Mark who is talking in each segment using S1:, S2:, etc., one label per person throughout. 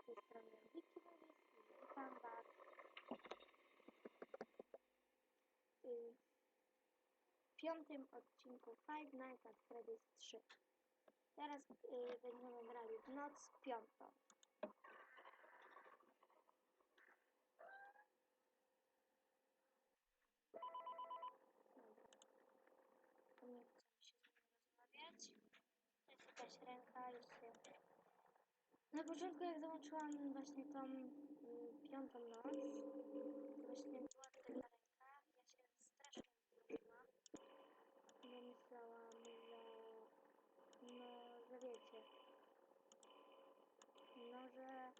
S1: z tej strony Wiki Movies i witam Was w piątym odcinku Five Nights at Freddy's 3. Teraz y, będziemy grali w noc piątą. Dobra. Nie chcę się z nim rozmawiać. To jest jakaś ręka, już się na początku jak załączyłam właśnie tą y, piątą noc, właśnie była taka ręka, ja się strasznie wystraszyłam. Nie myślałam, że no, że wiecie, no, że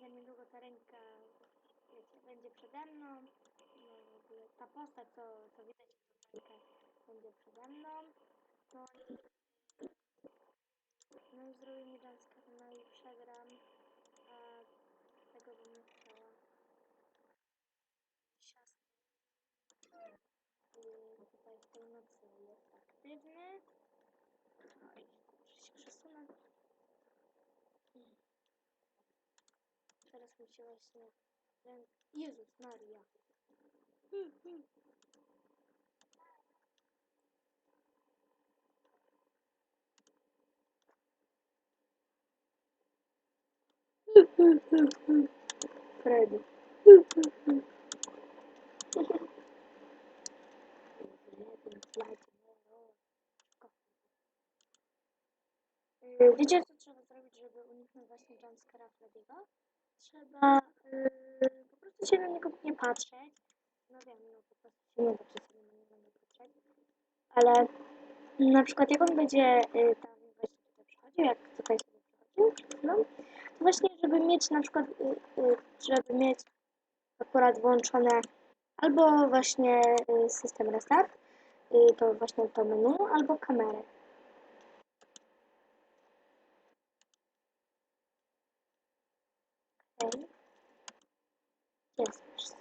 S1: za niedługo ta ręka, wiecie, będzie przede mną, no w ogóle ta postać, co, co widać tą rękę, będzie przede mną, i no i zrobię mi i przegram, a tego bym nie chciała. Siasny. I tutaj w tej nocy jest aktywny. No i muszę się przesunąć. Teraz mi się właśnie... Jezus Maria. Freddy. Y, Wiecie, co trzeba zrobić, żeby uniknąć właśnie jumpscare'a Freddy'ego? Trzeba y, po prostu się na niego nie patrzeć. No wiem, no po prostu się nie da niego nie patrzeć. Ale na przykład jak on będzie y, tam właśnie tutaj przychodził, jak tutaj sobie przychodził to właśnie żeby mieć na przykład, y, y, żeby mieć akurat włączone albo właśnie y, system restart, to właśnie to menu, albo kamerę. Okej. Jest.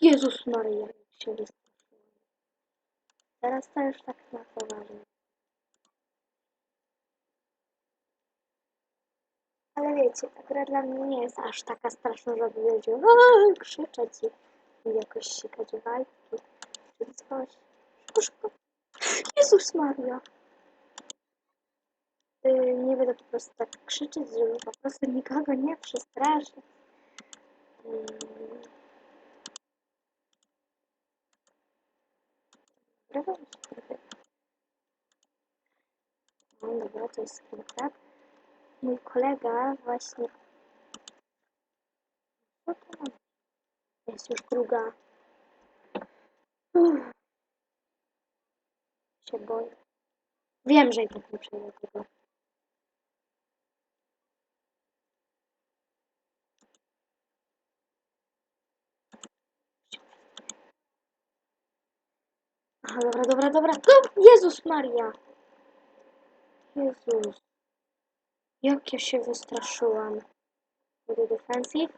S1: Jezus Maria, się wystraszyłam. Teraz to już tak na poważnie. Ale wiecie, ta gra dla mnie nie jest aż taka straszna, żeby "Aaa!" krzyczeć i jakoś sikać walki, czy coś. Szybko. Jezus Maria! Yy, nie będę po prostu tak krzyczeć, żeby po prostu nikogo nie przestraszyć. Yy. Dobra. No dobra, to jest screencap. Mój kolega właśnie... Co to mam? Jest już druga. Uff. Się boję. Wiem, że i tak nie przejdę tego. Aha, dobra, dobra, dobra. No, Jezus Maria! Jezus. Jak ja się wystraszyłam. Będę defensive.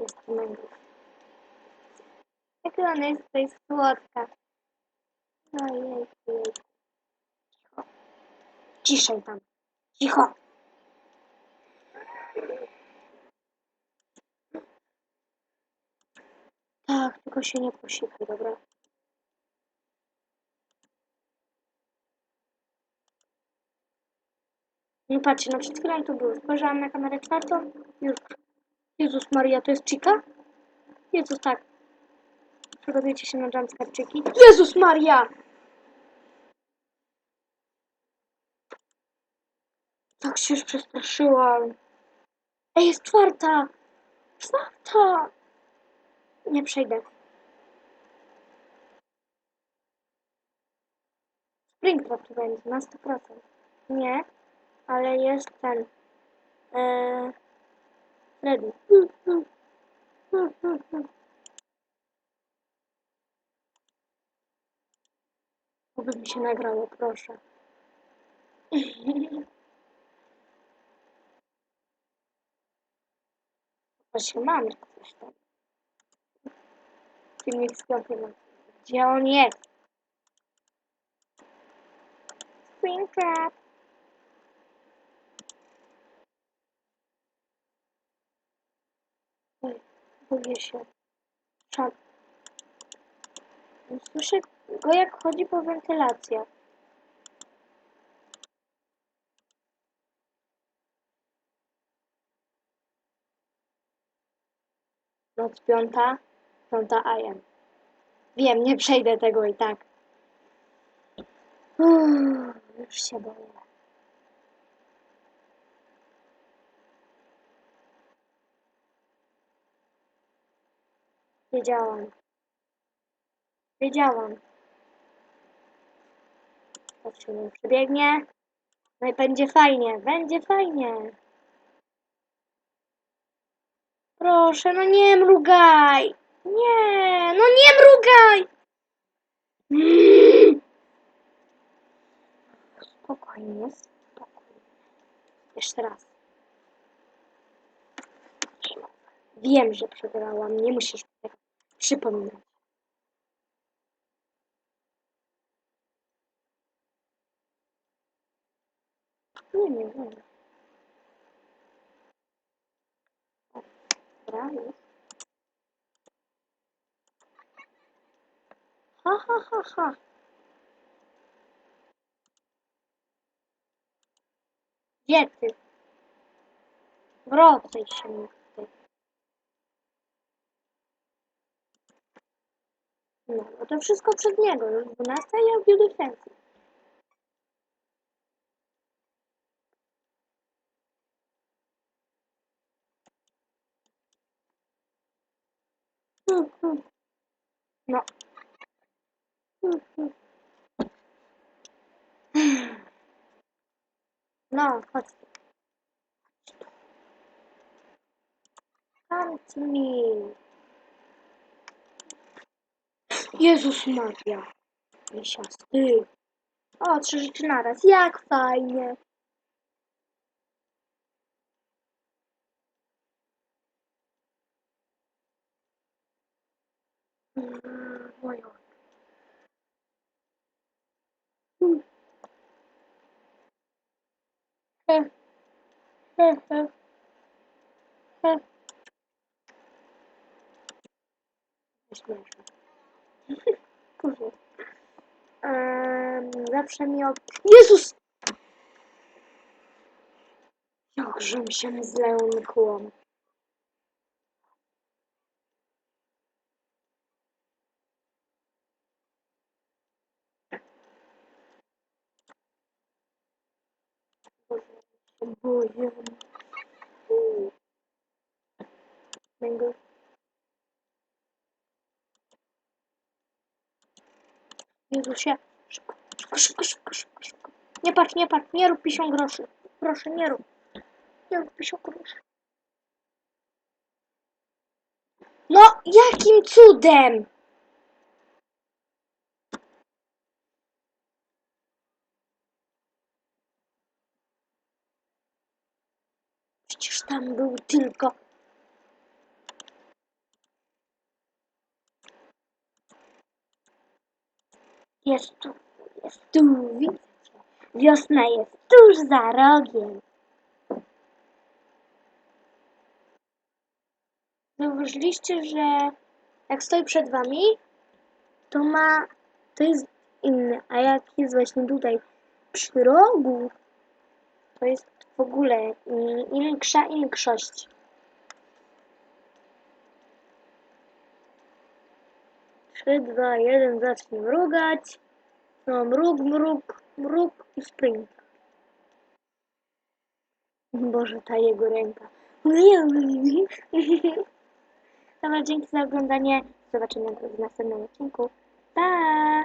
S1: Jest mango. Jak ona jest tutaj słodka. Ojej, ojej. Cicho. Ciszej tam. Cicho. Tak, tylko się nie posikaj, dobra? No patrzcie, no przed chwilą to było. Spojrzałam na kamerę czwartą. Już. Jezus Maria, to jest Chica? Jezus, tak. Przygotujcie się na jumpscarczyki. Jezus Maria! Tak się już przestraszyłam. Ej, jest czwarta! Czwarta! Nie przejdę. Springtrap tu będzie, na 100%. Nie, ale jest ten. Eee, Freddy. Oby mi się nagrało, proszę. Właśnie mam coś tam. Filmik z piątym. Gdzie on jest? Springtrap. Boję się. Szan. Słyszę go jak chodzi po wentylacjach. Noc piąta, piąta AM. Wiem, nie przejdę tego i tak. Uff, już się boję. Wiedziałam. Wiedziałam. Patrzymy, przebiegnie. No i będzie fajnie, będzie fajnie. Proszę, no nie mrugaj. Nie, no nie mrugaj. Spokojnie, spokojnie. Jeszcze raz. Wiem, że przegrałam, nie musisz tego przypominać. Nie, nie, nie. Dobra, już. Ha, ha, ha, ha. Gdzie ty? Wracaj się mi tutaj. No, no to wszystko przed niego. Już 12 ja robię defensy. Hmm, hmm. No. Hmm. No, chodź to me. Jezus Maria. Miesiasty. O, trzy rzeczy naraz. Jak fajnie. Moją. Mm. He. He, he. He. Em, zawsze mi od... Jezus! Jakżem się się boję. Mm. Mango. Szybko, szybko, szybko, szybko, szybko. Nie patrz, nie patrz, nie rób pisią groszy. Proszę, nie rób. Nie rób pisią groszy. No, jakim cudem? Przecież tam był tylko... Jest tu, jest tu, widzicie? Wiosna jest tuż za rogiem. Zauważyliście, że jak stoi przed wami, to ma, to jest inny, a jak jest właśnie tutaj przy rogu, to jest w ogóle in, in, in, 3, 2, 1, zacznie mrugać. No, mruk mrug, mrug i sprint. Boże, ta jego ręka. Dobra, dzięki za oglądanie. Zobaczymy w następnym odcinku. Pa!